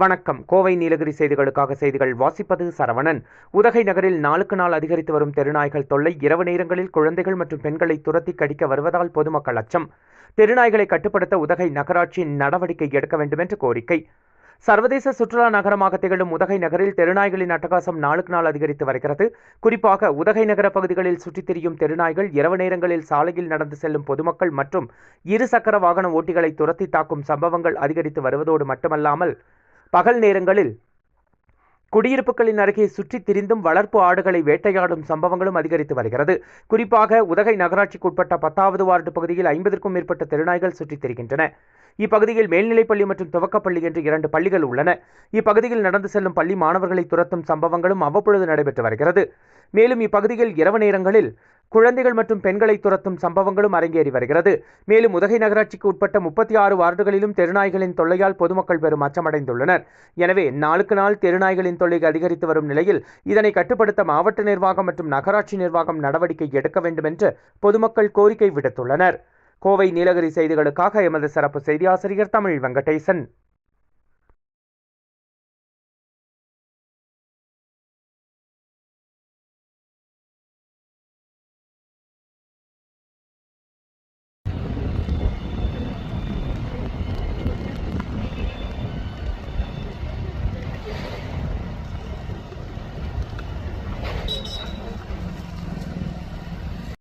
வணக்கம். கோவை நீலகிரி செய்திகளுக்காக செய்திகள் வாசிப்பது சரவணன். உதகை நகரில் நாளுக்கு நாள் அதிகரித்து வரும் தெருநாய்கள் தொல்லை இரவு நேரங்களில் குழந்தைகள் மற்றும் பெண்களை துரத்தி கடிக்க வருவதால் பொதுமக்கள் அச்சம். தெருநாய்களை கட்டுப்படுத்த உதகை நகராட்சி நடவடிக்கை எடுக்க வேண்டும் என்று கோரிக்கை. சர்வதேச சுற்றுலா நகரமாக திகழும் உதகை நகரில் தெருநாய்களின் அட்டகாசம் நாளுக்கு நாள் அதிகரித்து வருகிறது. குறிப்பாக உதகை நகர பகுதிகளில் சுற்றித் திரியும் தெருநாய்கள் இரவு நேரங்களில் சாலையில் நடந்து செல்லும் பொதுமக்கள் மற்றும் இருசக்கர வாகன ஓட்டிகளை துரத்தி தாக்கும் சம்பவங்கள் அதிகரித்து வருவதோடு மட்டுமல்லாமல் பகல் நேரங்களில் குடியிருப்புகளின் அருகே சுற்றித் திரிந்தும் வளர்ப்பு ஆடுகளை வேட்டையாடும் சம்பவங்களும் அதிகரித்து வருகிறது. குறிப்பாக உதகை நகராட்சிக்கு உட்பட்ட பத்தாவது வார்டு பகுதியில் ஐம்பதற்கும் மேற்பட்ட திருநாய்கள் சுற்றித் திரிகின்றன. இப்பகுதியில் மேல்நிலைப்பள்ளி மற்றும் துவக்கப்பள்ளி என்று இரண்டு பள்ளிகள் உள்ளன. இப்பகுதியில் நடந்து செல்லும் பள்ளி மாணவர்களை துரத்தும் சம்பவங்களும் அவ்வப்பொழுது நடைபெற்று வருகிறது. மேலும் இப்பகுதியில் இரவு நேரங்களில் குழந்தைகள் மற்றும் பெண்களை துரத்தும் சம்பவங்களும் அரங்கேறி வருகிறது. மேலும் உதகை நகராட்சிக்கு உட்பட்ட முப்பத்தி ஆறு வார்டுகளிலும் தெருநாய்களின் தொல்லையால் பொதுமக்கள் பெரும் அச்சமடைந்துள்ளனர். எனவே நாளுக்கு நாள் தெருநாய்களின் தொல்லை அதிகரித்து வரும் நிலையில் இதனை கட்டுப்படுத்த மாவட்ட நிர்வாகம் மற்றும் நகராட்சி நிர்வாகம் நடவடிக்கை எடுக்க வேண்டும் என்று பொதுமக்கள் கோரிக்கை விடுத்துள்ளனர். கோவை நீலகிரி செய்திகளுக்காக எமது சிறப்பு செய்தி ஆசிரியர் தமிழ் வெங்கடேசன்.